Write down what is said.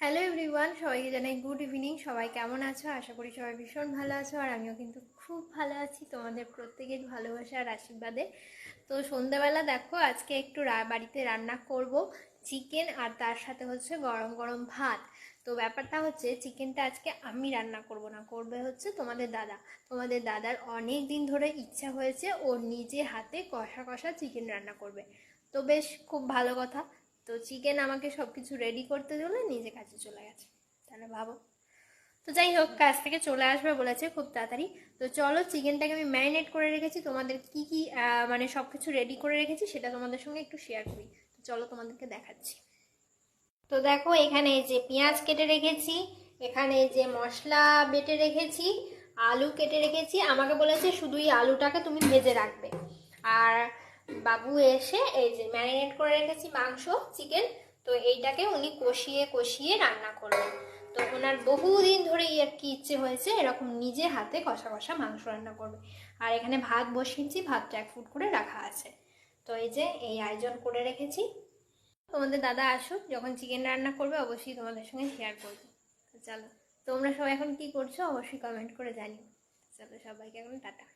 Hello everyone সবাইকে জানাই good evening সবাই কেমন আছো? আশা করি সবাই ভীষণ ভালো আছো, আর আমিও কিন্তু খুব ভালো আছি তোমাদের প্রত্যেকের ভালোবাসা আর আশীর্বাদে। তো সন্ধ্যাবেলা দেখো, আজকে একটু বাড়িতে রান্না করব চিকেন আর তার সাথে হচ্ছে গরম গরম ভাত। তো ব্যাপারটা হচ্ছে চিকেনটা আজকে আমি রান্না করব না, করবে হচ্ছে তোমাদের দাদা। তোমাদের দাদার অনেক দিন ধরে ইচ্ছা হয়েছে, ও নিজে হাতে কষা কষা চিকেন রান্না করবে। তো বেশ, খুব ভালো কথা। তো চিকেন আমাকে সব কিছু রেডি করতে দিলে নিজে কাছে চলে গেছে। তাহলে ভাবো। তো যাই হোক, কাজ থেকে চলে আসবে বলেছে খুব তাড়াতাড়ি। তো চলো চিকেনটাকে আমি ম্যারিনেট করে রেখেছি। তোমাদের কি কি মানে সব কিছু রেডি করে রেখেছি সেটা তোমাদের সঙ্গে একটু শেয়ার করি। তো চলো তোমাদেরকে দেখাচ্ছি। তো দেখো, এখানে এই যে পেঁয়াজ কেটে রেখেছি, এখানে এই যে মশলা বেটে রেখেছি, আলু কেটে রেখেছি। আমাকে বলেছে শুধু এই আলুটাকে তুমি ভেজে রাখবে। আর বাবু এসে এই যে ম্যারিনেট করে রেখেছি মাংস, চিকেন, তো এইটাকে উনি কষিয়ে কষিয়ে রান্না করবেন তো ওনার বহুদিন ধরেই আর কি ইচ্ছে হয়েছে এরকম নিজে হাতে কষা কষা মাংস রান্না করবে। আর এখানে ভাত বসিয়েছি, ভাতটা এক ফুট করে রাখা আছে। তো এই যে এই আয়োজন করে রেখেছি। তোমাদের দাদা আসুক, যখন চিকেন রান্না করবে অবশ্যই তোমাদের সঙ্গে শেয়ার করব। চলো, তোমরা সবাই এখন কি করছ অবশ্যই কমেন্ট করে জানিও। চলো সবাইকে এখন টাটা।